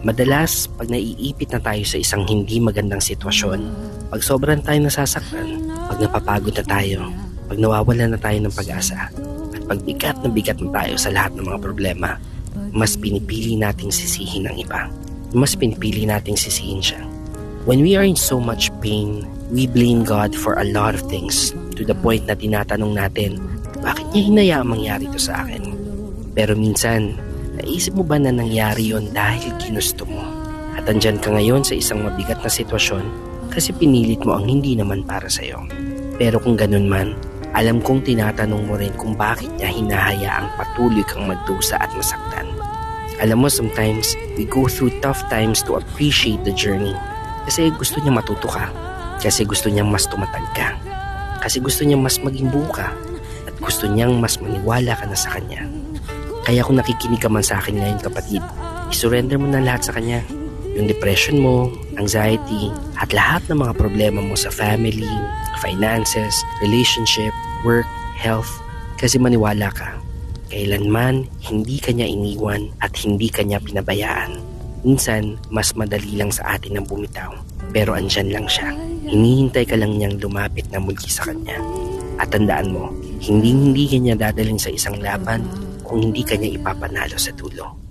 Madalas, pag naiipit na tayo sa isang hindi magandang sitwasyon, pag sobrang tayo nasasaktan, pag napapagod na tayo, pag nawawala na tayo ng pag-asa, at pag bigat na bigat na tayo sa lahat ng mga problema, mas pinipili nating sisihin ang iba. Mas pinipili nating sisihin siya. When we are in so much pain, we blame God for a lot of things to the point na tinatanong natin, bakit niya hinayaang mangyari to sa akin? Pero minsan, naisip mo ba na nangyari yon dahil ginusto mo? At andyan ka ngayon sa isang mabigat na sitwasyon kasi pinilit mo ang hindi naman para sa'yo. Pero kung ganun man, alam kong tinatanong mo rin kung bakit niya hinahayaang patuloy kang magdusa at masaktan. Alam mo, sometimes we go through tough times to appreciate the journey. Kasi gusto niya matuto ka. Kasi gusto niyang mas tumatag ka. Kasi gusto niyang mas maging buo. At gusto niyang mas maniwala ka na sa kanya. Kaya kung nakikinig ka man sa akin ngayon kapatid, isurrender mo na lahat sa kanya. Yung depression mo, anxiety, at lahat ng mga problema mo sa family, finances, relationship, work, health. Kasi maniwala ka, kailanman hindi kanya iniwan at hindi kanya pinabayaan. Minsan, mas madali lang sa atin ang bumitaw. Pero andyan lang siya. Hinihintay ka lang niyang lumapit na muli sa kanya. At tandaan mo, hindi hindi kanya dadaling sa isang laban kung hindi kanya ipapanalo sa dulo.